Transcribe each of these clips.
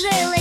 подружились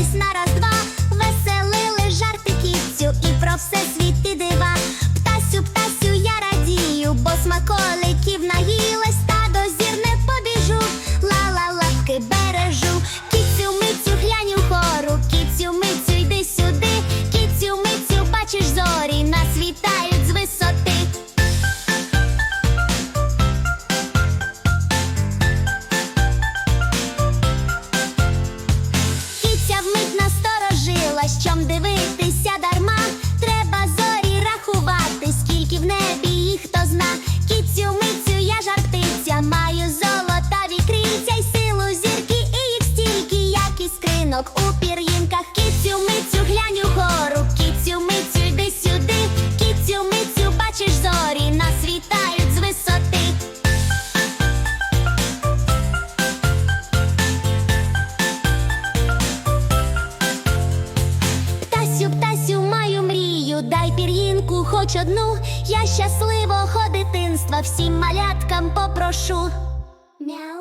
Дивитися дарма. Треба зорі рахувати, скільки в небі їх хто зна. Кіцю, мицю, я жартиця, маю золотаві крильця й силу зірки, і їх стільки, як і скринок у пір'їнках. Кіцю, мицю, глянь угору, пір'їнку хоч одну. Я щасливого дитинства всім маляткам попрошу. Мяу.